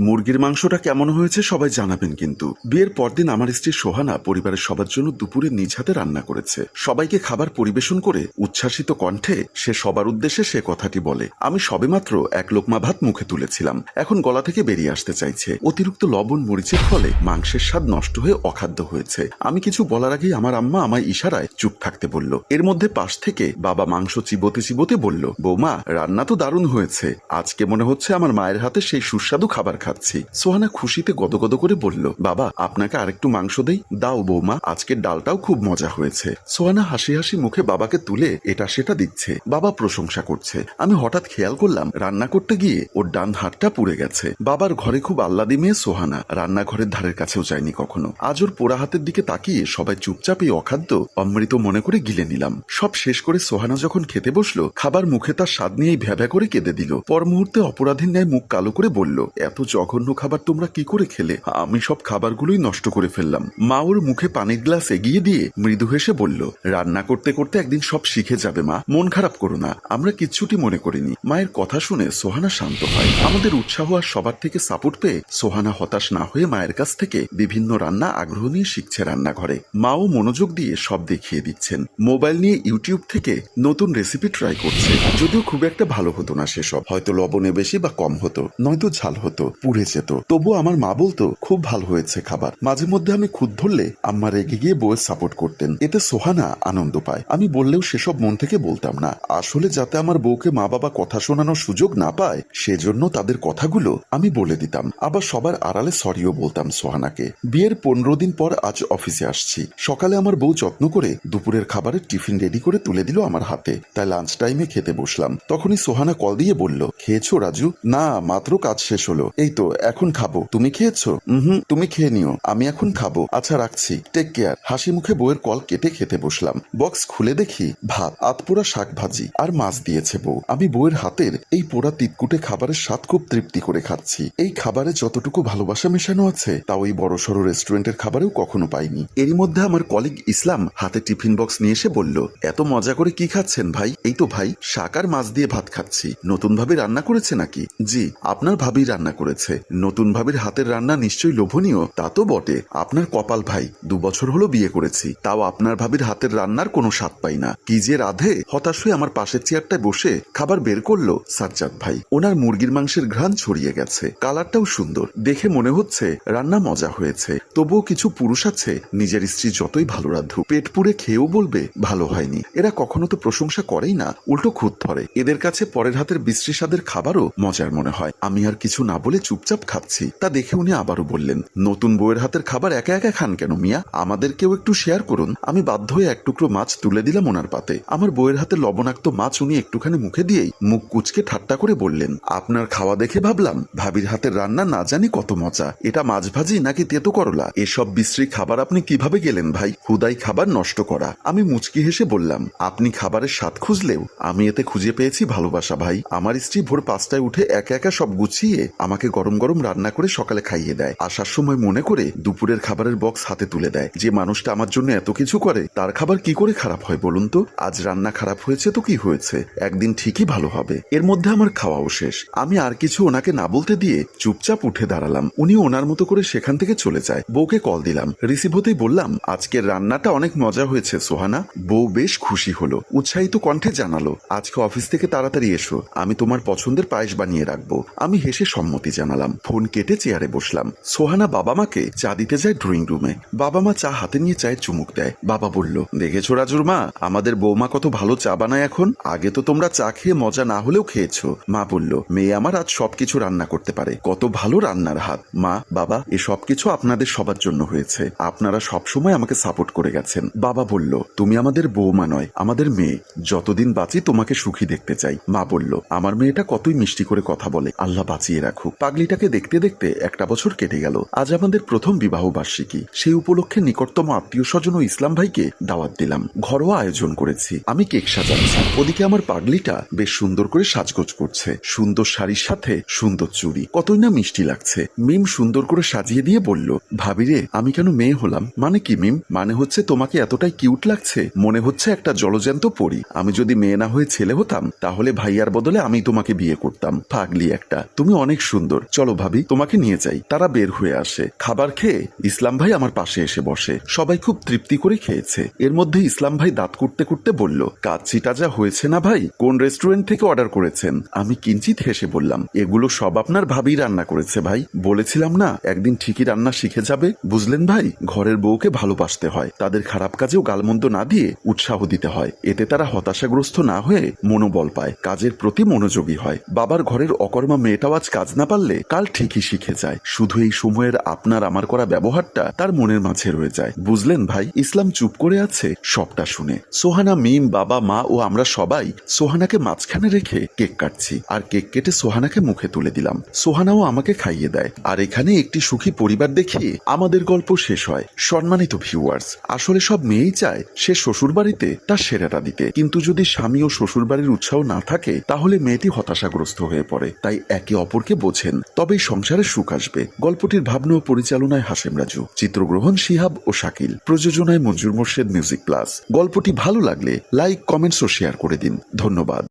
মুরগির মাংসটা কেমন হয়েছে সবাই জানাবেন কিন্তু। বিয়ের পরদিন আমার স্ত্রী সোহানা পরিবারের সবার জন্য দুপুরে নিজ হাতে রান্না করেছে। সবাইকে খাবার পরিবেশন করে উচ্ছ্বাসিত কণ্ঠে সে সবার উদ্দেশ্যে সে কথাটি বলে। আমি সবেমাত্র এক লোকমা ভাত মুখে তুলেছিলাম। এখন গলা থেকে বেরিয়ে আসতে চাইছে। অতিরিক্ত লবণ মরিচের ফলে মাংসের স্বাদ নষ্ট হয়ে অখাদ্য হয়েছে। আমি কিছু বলার আগেই আমার আম্মা আমায় ইশারায় চুপ থাকতে বলল। এর মধ্যে পাশ থেকে বাবা মাংস চিবোতে চিবোতে বলল, বৌমা, রান্না তো দারুণ হয়েছে। আজকে মনে হচ্ছে আমার মায়ের হাতে সেই সুস্বাদু খাবার খাচ্ছি সোহানা খুশিতে গদগদ করে বলল, বাবা, আপনাকে আরেকটু মাংস দেই? দাও বৌমা, আজকের ডালটাও খুব মজা হয়েছে। সোহানা হাসি হাসি মুখে বাবাকে তুলে, এটা সেটা দিচ্ছে। বাবা প্রশংসা করছে। আমি হঠাৎ খেয়াল করলাম, রান্না করতে গিয়ে ওর ডান হাতটা পুড়ে গেছে। বাবার ঘরে খুব আহ্লাদি মেয়ে সোহানা। রান্নাঘরের ধারের কাছেও যায়নি কখনো। আজ ওর পোড়া হাতের দিকে তাকিয়ে সবাই চুপচাপ এই অখাদ্য, অমৃত মনে করে গিলে নিলাম। সব শেষ করে সোহানা যখন খেতে বসল, খাবার মুখে তার স্বাদ নিয়েই ভ্যাভ্যা করে কেঁদে দিল। পর মুহূর্তে অপরাধীর ন্যায় মুখ কালো করে বলল, এত জঘন্য খাবার তোমরা কি করে খেলে? আমি সব খাবারগুলোই নষ্ট করে ফেললাম। মা ওর মুখে পানির গ্লাস এগিয়ে দিয়ে মৃদু হেসে বলল, রান্না করতে করতে একদিন সব শিখে যাবে, মা। মন খারাপ করো না। আমরা কিচ্ছুটি মনে করিনি। মায়ের কথা শুনে সোহানা শান্ত হয়। আমাদের উৎসাহ আর সবার থেকে সাপোর্ট পেয়ে সোহানা হতাশ না হয়ে মায়ের কাছ থেকে বিভিন্ন রান্না আগ্রহ নিয়ে শিখছে রান্নাঘরে। মাও মনোযোগ দিয়ে সব দেখিয়ে দিচ্ছেন। মোবাইল নিয়ে ইউটিউব থেকে নতুন রেসিপি ট্রাই করছে। যদিও খুব একটা ভালো হতো না সেসব। হয়তো লবণে বেশি বা কম হতো, নয়তো ঝাল হতো। পুড়ে যেত তবু আমার মা বলতো, খুব ভালো হয়েছে খাবার। মাঝে মধ্যে আমি খুদ ধরলে আম্মা রেগে গিয়ে বউয়ের সাপোর্ট করতেন। এতে সোহানা আনন্দ পায়। আমি বললেও সেসব মন থেকে বলতাম না। আসলে যাতে আমার বউকে মা বাবা কথা শোনানোর সুযোগ না পায়, সেজন্য তাদের কথাগুলো আমি বলে দিতাম। আবার সবার আড়ালে সরিও বলতাম সোহানাকে। বিয়ের পনেরো দিন পর আজ অফিসে আসছি। সকালে আমার বউ যত্ন করে দুপুরের খাবারের টিফিন রেডি করে তুলে দিল আমার হাতে। তাই লাঞ্চ টাইমে খেতে বসলাম। তখনই সোহানা কল দিয়ে বলল, খেয়েছো রাজু? না, মাত্র কাজ শেষ হলো। এই তো, এখন খাব। তুমি খেয়েছো? হুম তুমি খেয়ে নিও। আমি এখন খাব। আচ্ছা রাখছি। টেক কেয়ার হাসি মুখে বউয়ের কল কেটে খেতে বসলাম। বক্স খুলে দেখি, ভাত আতপোড়া শাক ভাজি আর মাছ দিয়েছে বউ। আমি বউয়ের হাতের এই পোড়া তিতকুটে খাবারের স্বাদ খুব তৃপ্তি করে খাচ্ছি। এই খাবারে যতটুকু ভালোবাসা মেশানো আছে তা ওই বড় সড়ো রেস্টুরেন্টের খাবারেও কখনো পাইনি। এরই মধ্যে আমার কলিগ ইসলাম হাতে টিফিন বক্স নিয়ে এসে বলল, এত মজা করে কি খাচ্ছেন ভাই? এই তো ভাই, শাক আর মাছ দিয়ে ভাত খাচ্ছি। নতুন ভাবে রান্না করেছে নাকি? জি, আপনার ভাবি রান্না করেছে। নতুন ভাবির হাতের রান্না নিশ্চয়ই লোভনীয়। তা তো বটে। আপনার কপাল ভাই, দু বছর হলো বিয়ে করেছি। তাও আপনার ভাবির হাতের রান্নার কোনো স্বাদ পাই না। কি যে রাধে, হতাশ হয়ে আমার পাশের চেয়ারটায় বসে খাবার বের করল সাজ্জাদ ভাই। ওনার মুরগির মাংসের ঘ্রাণ ছড়িয়ে গেছে। কালারটাও সুন্দর। দেখে মনে হচ্ছে রান্না মজা হয়েছে। তবুও কিছু পুরুষ আছে, নিজের স্ত্রী যতই ভালো রাধু পেট পুড়ে খেয়েও বলবে, ভালো হয়নি। এরা কখনো তো প্রশংসা করেই না, উল্টো খুঁত ধরে। এদের কাছে পরের হাতের বিশ্রী স্বাদের খাবারও মজার মনে হয়। আমি আর কিছু না বলে চুপচাপ খাচ্ছি। তা দেখে উনি আবারও বললেন, নতুন বউয়ের হাতের খাবার একা একা খান কেন মিয়া? আমাদেরকেও একটু শেয়ার করুন। আমি বাধ্য হয়ে এক টুকরো মাছ তুলে দিলাম ওনার পাতে। আমার বউয়ের হাতে লবণাক্ত মাছ উনি একটুখানি মুখে দিয়েই মুখ কুচকে ঠাট্টা করে বললেন, আপনার খাওয়া দেখে ভাবলাম, ভাবির হাতের রান্না না জানি কত মজা। এটা মাছ ভাজি নাকি তেতো করলা? এসব বিশ্রী খাবার আপনি কীভাবে গেলেন ভাই? হুদাই খাবার নষ্ট করা। আমি মুচকি হেসে বললাম, আপনি খাবারের স্বাদ খুঁজলেও আমি এতে খুঁজে পেয়েছি ভালোবাসা ভাই। আমার স্ত্রী ভোর পাঁচটায় উঠে একা একা সব গুছিয়ে আমাকে গরম গরম রান্না করে সকালে খাইয়ে দেয়। আসার সময় মনে করে দুপুরের খাবারের বক্স হাতে তুলে দেয়। যে মানুষটা আমার জন্য এত কিছু করে, তার খাবার কি করে খারাপ হয় বলুন তো? আজ রান্না খারাপ হয়েছে তো কি হয়েছে? একদিন ঠিকই ভালো হবে। এর মধ্যে আমার খাওয়াও শেষ। আমি আর কিছু ওনাকে না বলতে দিয়ে চুপচাপ উঠে দাঁড়ালাম। উনি ওনার মতো করে সেখান থেকে চলে যায়। বউকে কল দিলাম। রিসিভ হতেই বললাম, আজকের রান্নাটা অনেক মজা হয়েছে সোহানা। বউ বেশ খুশি হলো। উৎসাহিত কণ্ঠে জানালো, আজকে অফিস থেকে তাড়াতাড়ি এসো। আমি তোমার পছন্দের পায়েস বানিয়ে রাখব। আমি হেসে সম্মতি জানালাম। ফোন কেটে চেয়ারে বসলাম। সোহানা বাবা মাকে চা দিতে যায় ড্রয়িং রুমে। বাবা মা চা হাতে নিয়ে চায়ের চুমুক দেয়। বাবা বলল, দেখেছ রাজুর মা? আমাদের বৌমা কত ভালো চা বানায় এখন। আগে তো তোমরা চা খেয়ে মজা না হলেও খেয়েছো। মা বলল, মেয়ে আমার আজ সবকিছু রান্না করতে পারে। কত ভালো রান্নার হাত। মা, বাবা, এ সবকিছু আপনাদের সবার জন্য হয়েছে। আপনারা সবসময় আমাকে সাপোর্ট করে গেছেন। বাবা বলল, তুমি আমাদের বৌমা নয়, আমাদের মেয়ে। যতদিন বাঁচি তোমাকে সুখী দেখতে চাই। মা বলল, আমার মেয়েটা কতই মিষ্টি করে কথা বলে। আল্লাহ বাঁচিয়ে রাখুক। পাগলিটাকে দেখতে দেখতে একটা বছর কেটে গেল। আজ আমাদের প্রথম বিবাহ বার্ষিকী। সেই উপলক্ষে নিকটতম আত্মীয় স্বজন ও ইসলাম ভাইকে দাওয়াত দিলাম। ঘরোয়া আয়োজন করেছি। আমি কেক সাজাচ্ছি। ওদিকে আমার পাগলিটা বেশ সুন্দর করে সাজগোজ করছে। সুন্দর শাড়ির সাথে সুন্দর চুড়ি। কতই না মিষ্টি লাগছে। মিম সুন্দর করে সাজিয়ে দিয়ে বলল ভাবিরে আমি কেন মেয়ে হলাম? মানে কি মিম? মানে হচ্ছে তোমাকে এতটাই কিউট লাগছে? মনে হচ্ছে একটা জলজ্যান্ত পরি। আমি যদি মেয়ে না হয়ে ছেলে হতাম, তাহলে ভাইয়ার বদলে আমি তোমাকে বিয়ে করতাম। পাগলি একটা। তুমি অনেক সুন্দর। চলো ভাবি, তোমাকে নিয়ে যাই। তারা বের হয়ে আসে। খাবার খেয়ে ইসলাম ভাই আমার পাশে এসে বসে। সবাই খুব তৃপ্তি করে খেয়েছে। এর মধ্যে ইসলাম ভাই দাঁত করতে করতে বলল, কাচ্চিটা যা হয়েছে না ভাই? কোন রেস্টুরেন্ট থেকে অর্ডার করেছেন? আমি কিঞ্চিত হেসে বললাম, এগুলো সব আপনার ভাবি রান্না করেছে ভাই। বলেছিলাম না, একদিন ঠিকই রান্না শিখে যাবে। বুঝলেন ভাই, ঘরের বউকে ভালোবাসতে হয়। তাদের খারাপ কাজেও গালমন্দ না দিয়ে উৎসাহ দিতে হয়। এতে তারা হতাশাগ্রস্ত না হয়ে মনোবল পায়। কাজের প্রতি মনোযোগী হয়। বাবার ঘরের অকর্মা মেয়েটাও আজ কাজ না পারলে কাল ঠিকই শিখে যায়। শুধু এই সময়ের আপনার আমার করা ব্যবহারটা তার মনের মাঝে রয়ে যায়। বুঝলেন ভাই? ইসলাম চুপ করে আছে? সবটা শুনে। সোহানা মিম, বাবা, মা ও আমরা সবাই সোহানাকে মাঝখানে রেখে কেক কাটছি। আর কেক কেটে সোহানাকে মুখে তুলে দিলাম। সোহানাও আমাকে খাইয়ে দেয়। আর এখানে একটি সুখী পরিবার দেখিয়ে আমাদের গল্প শেষ হয়। সম্মানিত ভিউয়ার্স আসলে সব মেয়েই চায় সে শ্বশুর বাড়িতে তার সেরাটা দিতে। কিন্তু যদি স্বামী ও শ্বশুর বাড়ির উৎসাহ না থাকে, তাহলে মেয়েটি হতাশাগ্রস্ত হয়ে পড়ে। তাই একে অপরকে বোঝেন তবেই সংসারে সুখ আসবে। গল্পটির ভাবনা ও পরিচালনায় হাসেম রাজু। চিত্রগ্রহণ শিহাব ও শাকিল। প্রযোজনায় মঞ্জুর মোর্শেদ মিউজিক প্লাস। গল্পটি ভালো লাগলে লাইক, কমেন্টস ও শেয়ার করে দিন। ধন্যবাদ।